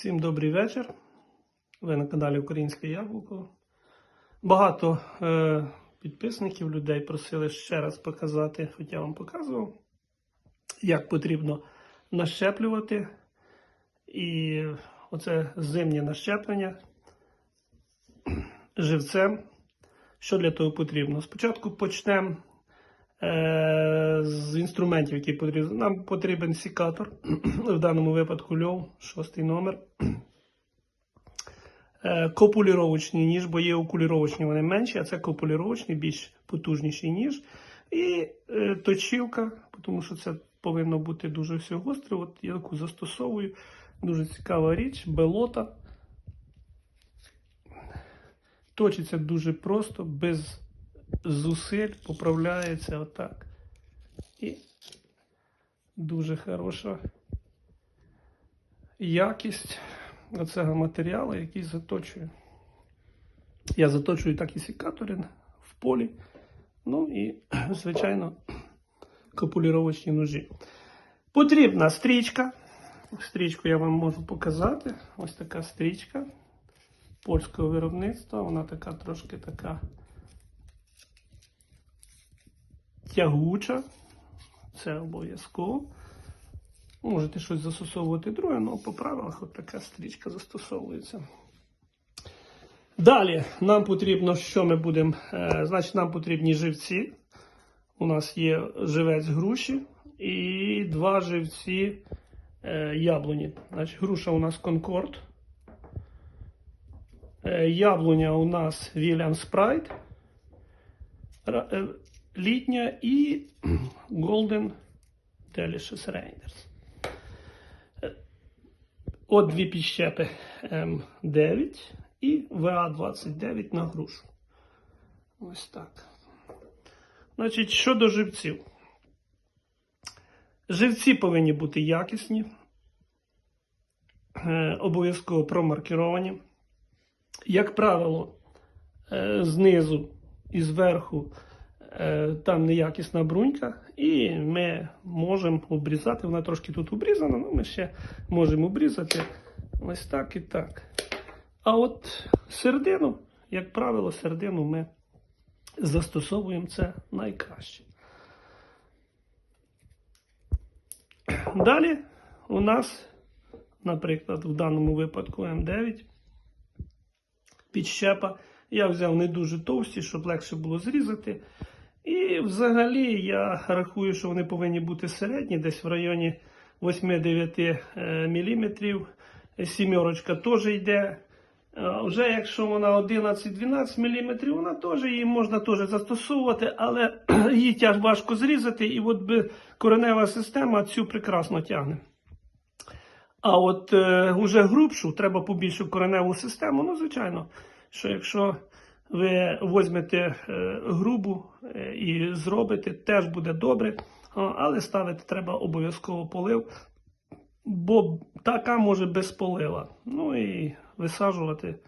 Всім добрий вечір. Ви на каналі Українське Яблуко. Багато е, підписників людей просили ще раз показати, хоч я вам показував, як потрібно нащеплювати. І оце зимнє нащеплення живцем. Що для того потрібно? Спочатку почнемо з інструментів, які потрібні. Нам потрібен сікатор, в даному випадку льов, шостий номер. Е, Копуліровочний ніж, бо є окуліровочні, вони менші, а це копуліровочний, більш потужніший ніж. І е, точилка, тому що це повинно бути дуже все гостре. От я таку застосовую. Дуже цікава річ, белота. Точиться дуже просто, без зусиль, поправляється отак. І дуже хороша якість оцього матеріалу, який заточує. Я заточую так і секатори в полі. Ну і, звичайно, копуліровочні ножі. Потрібна стрічка. Стрічку я вам можу показати. Ось така стрічка польського виробництва. Вона така трошки така тягуча. Це обов'язково. Можете щось застосовувати друге, але по правилах от така стрічка застосовується. Далі нам потрібно, що ми будемо. Е, значить, нам потрібні живці. У нас є живець груші і два живці е, яблуні. Значить, груша у нас Конкорд. Е, яблуня у нас Вільям Спрайт. Літня і Golden Delicious Raiders. От дві підщепи М9 і ВА29 на грушу. Ось так. Значить, щодо живців. Живці повинні бути якісні, е, обов'язково промаркіровані. Як правило, е, знизу і зверху там неякісна брунька, і ми можемо обрізати. Вона трошки тут обрізана, але ми ще можемо обрізати ось так і так. А от середину, як правило, середину ми застосовуємо це найкраще. Далі у нас, наприклад, в даному випадку М9 підщепа. Я взяв не дуже товсті, щоб легше було зрізати. І взагалі я рахую, що вони повинні бути середні, десь в районі 8-9 мм. Сімерочка теж йде. Вже якщо вона 11-12 мм, вона теж її можна теж застосовувати, але її тяж важко зрізати, і от би коренева система цю прекрасно тягне. А от е, уже грубшу, треба побільшу кореневу систему. Ну, звичайно, що якщо ви візьмете е, грубу е, і зробите, теж буде добре. Але ставити треба обов'язково полив, бо така може без полива. Ну і висаджувати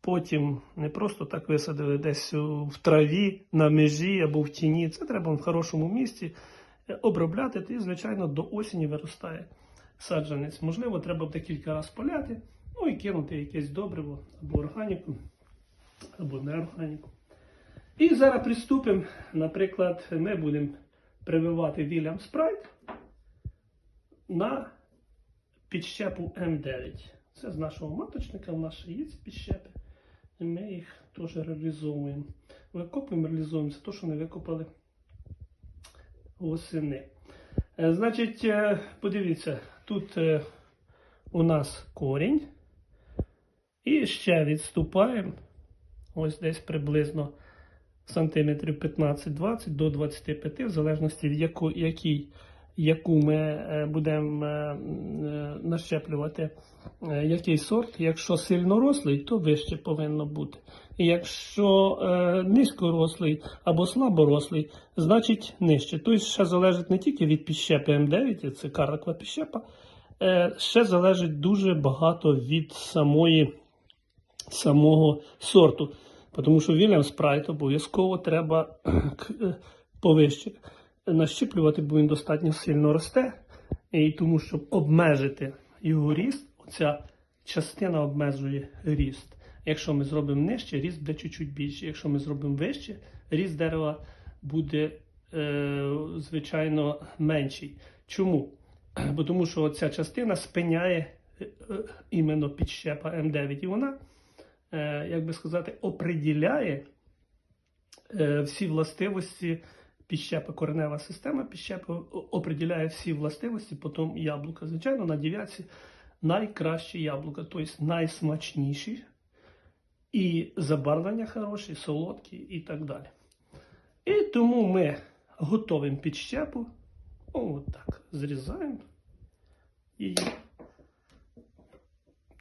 потім не просто так висадили десь в траві, на межі або в тіні. Це треба в хорошому місці е, обробляти, і, звичайно, до осені виростає саджанець. Можливо, треба буде кілька разів поляти, ну і кинути якесь добриво або органіку, або неорганіку. І зараз приступимо. Наприклад, ми будемо прививати Вільям Спрайт на підщепу М9. Це з нашого маточника, в нас ще є ці підщепи. І ми їх теж реалізовуємо. Викопуємо, реалізуємо це те, що не викопали восени. Е, Значить, е, подивіться, тут е, у нас корінь. І ще відступаємо. Ось десь приблизно сантиметрів 15-20 до 25, в залежності від яку, який, яку ми е, будемо е, е, нащеплювати, який сорт. Якщо сильно рослий, то вище повинно бути. І якщо низькорослий або слаборослий, значить нижче. Тобто ще залежить не тільки від підщепи М9, це карликова підщепа, е, ще залежить дуже багато від самої, самого сорту. Тому що Вільям Спрайт обов'язково треба е, повище нащіплювати, бо він достатньо сильно росте. І тому, щоб обмежити його ріст, оця частина обмежує ріст. Якщо ми зробимо нижче, ріст буде чуть-чуть більший. Якщо ми зробимо вище, ріст дерева буде, е, звичайно, менший. Чому? Бо тому що ця частина спиняє е, е, іменно підщепа М9, і вона, як би сказати, оприділяє е, всі властивості підщепи, коренева система підщепи о- оприділяє всі властивості потім яблука. Звичайно, на дев'ятці найкращі яблука, тобто найсмачніші, і забарвлення хороші, солодкі і так далі. І тому ми готовимо підщепу. От так, зрізаємо її.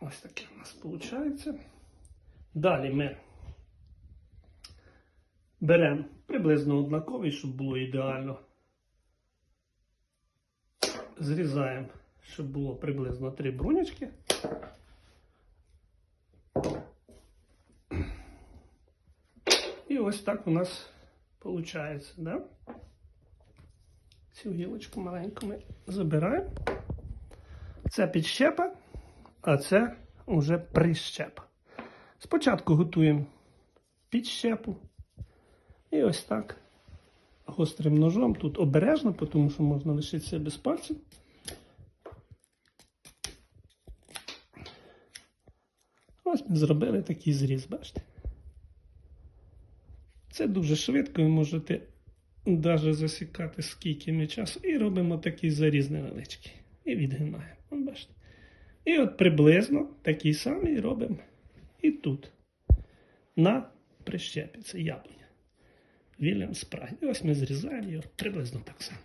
Ось таке у нас виходить. Далі ми беремо приблизно однаковий, щоб було ідеально. Зрізаємо, щоб було приблизно три брунячки. І ось так у нас виходить, да? Цю гілочку маленьку ми забираємо. Це підщепа, а це вже прищепа. Спочатку готуємо підщепу. І ось так гострим ножом. Тут обережно, тому що можна лишитися без пальців. Ось ми зробили такий зріз, бачите? Це дуже швидко, ви можете навіть засікати скільки ми часу. І робимо такий заріз невеличкий. І відгинаємо. Бачите. І от приблизно такий самий робимо і тут. На прищепі. Це яблуня. Вільям Спрайт. І ось ми зрізаємо його приблизно так само.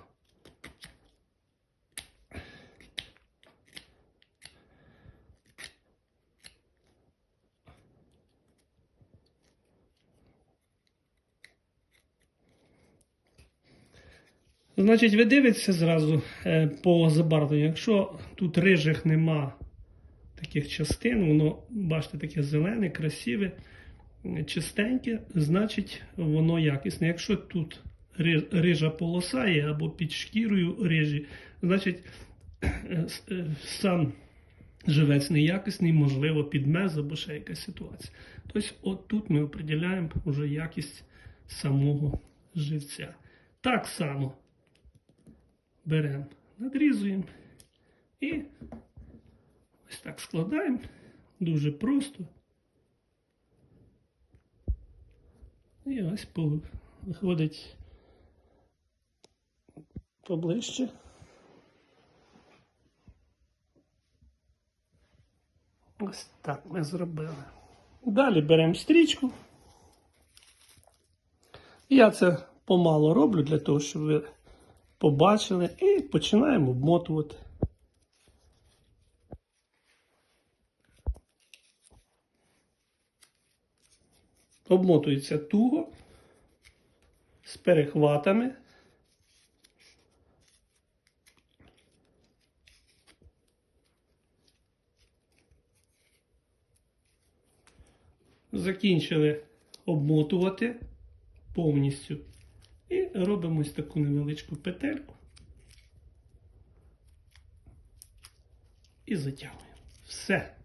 Значить, ви дивитеся зразу е, по забарвленню. Якщо тут рижих нема таких частин, воно, бачите, таке зелене, красиве, чистеньке, значить воно якісне. Якщо тут рижа полоса є або під шкірою рижі, значить е, е, сам живець неякісний, можливо, підмез або ще якась ситуація. Тобто, от тут ми определяємо вже якість самого живця. Так само беремо, надрізуємо і ось так складаємо. Дуже просто. І ось виходить поближче. Ось так ми зробили. Далі беремо стрічку. Я це помало роблю для того, щоб ви побачили, і починаємо обмотувати. Обмотується туго з перехватами. Закінчили обмотувати повністю. І робимо ось таку невеличку петельку. І затягуємо. Все.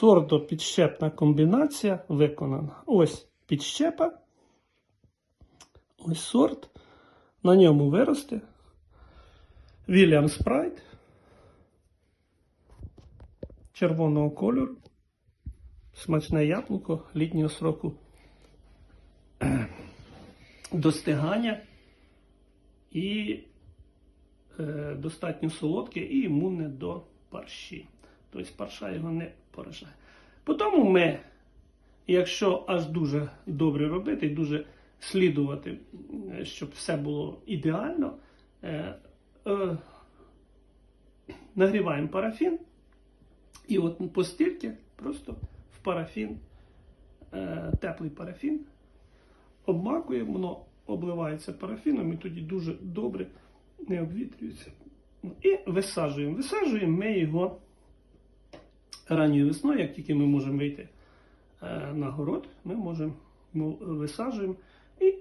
Сордо-підщепна комбінація виконана. Ось підщепа. Ось сорт. На ньому виросте. Вільям Спрайт. Червоного кольору. Смачне яблуко літнього сроку достигання і е, достатньо солодке і імунне до парші. Тобто парша його не поражає. Потім ми, якщо аж дуже добре робити, дуже слідувати, е, щоб все було ідеально, е, е, нагріваємо парафін. І от по стільки просто в парафін, е, теплий парафін, обмакуємо, воно обливається парафіном і тоді дуже добре не обвітрюється. Ну, І висаджуємо. Висаджуємо ми його ранньою весною, як тільки ми можемо вийти е, на город, ми можемо висаджуємо і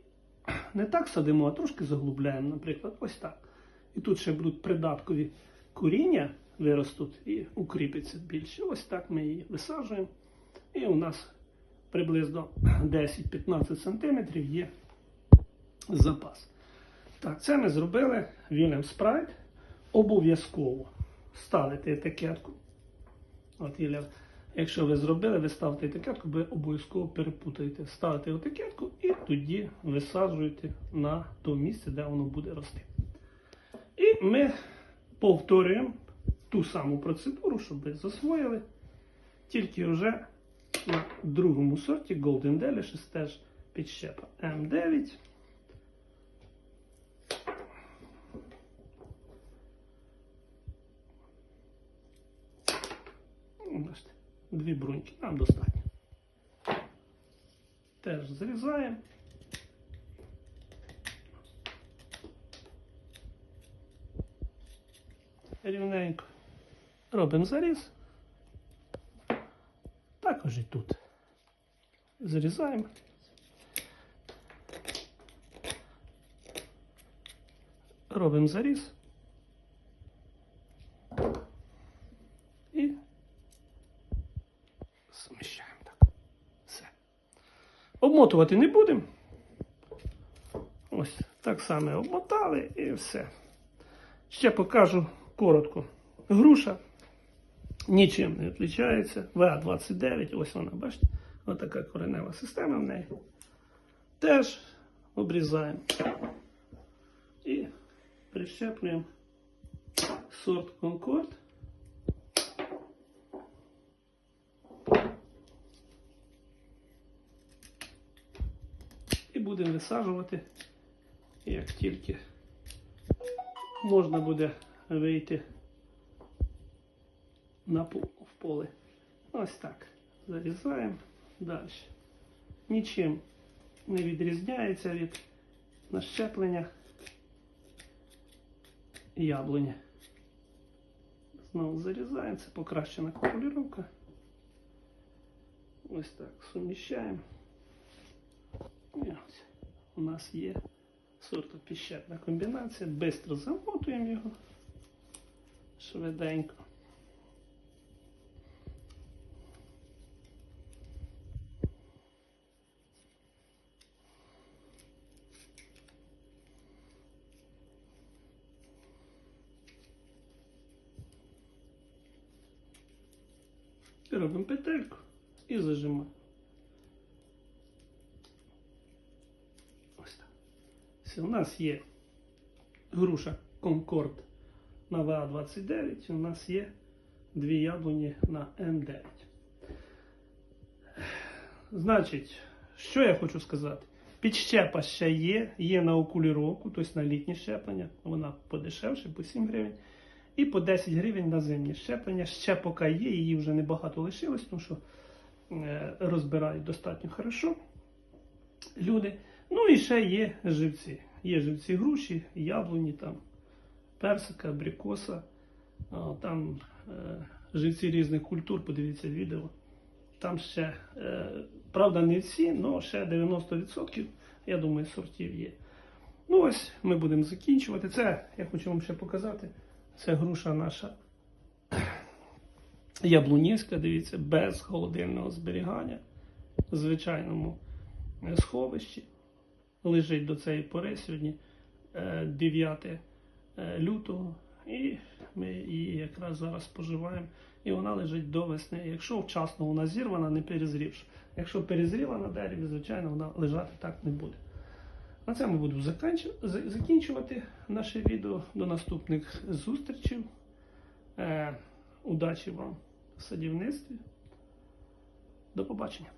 не так садимо, а трошки заглубляємо, наприклад, ось так. І тут ще будуть придаткові коріння, виростуть і укріпиться більше. Ось так ми її висаджуємо. І у нас приблизно 10-15 см є запас. Так, це ми зробили William Sprite. Обов'язково ставити етикетку. От, якщо ви зробили, ви ставите етикетку, ви обов'язково перепутаєте. Ставите етикетку і тоді висаджуєте на то місце, де воно буде рости. І ми повторюємо ту саму процедуру, щоб ви засвоїли. Тільки вже на другому сорті Golden Delicious теж підщепа М9. Ну, Бачите, дві бруньки, нам достатньо. Теж зрізаємо. Рівненько. Робимо заріз. Також і тут. Зарізаємо. Робимо заріз. І зміщаємо так. Все. Обмотувати не будемо. Ось так само обмотали і все. Ще покажу коротко. Груша нічим не відрізняється. ВА-29, ось вона, бачите, ось така коренева система в неї. Теж обрізаємо і прищеплюємо сорт Конкорд. І будемо висаджувати, як тільки можна буде вийти на в поле. Ось так. Зарізаємо далі. Нічим не відрізняється від нащеплення яблуні. Знову зарізаємо, це покращена копулюровка. Ось так суміщаємо. І ось у нас є сортопіщепна комбінація. Бистро замотуємо його швиденько. Робимо петельку і зажимаємо. Ось так. Все, у нас є груша Concord на ВА-29, у нас є дві яблуні на М9. Значить, що я хочу сказати? Підщепа ще є, є на окуліровку, тобто на літнє щеплення, вона подешевше, по 7 гривень. І по 10 гривень на зимнє щеплення. Ще поки є, її вже небагато лишилось, тому що е, розбирають достатньо хорошо люди. Ну і ще є живці. Є живці груші, яблуні, там, персика, абрикоса, там е, живці різних культур, подивіться відео. Там ще, е, правда, не всі, але ще 90%, я думаю, сортів є. Ну ось ми будемо закінчувати. Це я хочу вам ще показати. Це груша наша яблунівська, дивіться, без холодильного зберігання в звичайному е, сховищі. Лежить до цієї пори сьогодні е, 9 е, лютого. І ми її якраз зараз споживаємо. І вона лежить до весни. Якщо вчасно вона зірвана, не перезрівши. Якщо перезріла на дереві, звичайно, вона лежати так не буде. На цьому буду закінчувати наше відео. До наступних зустрічей. Е, удачі вам в садівництві. До побачення.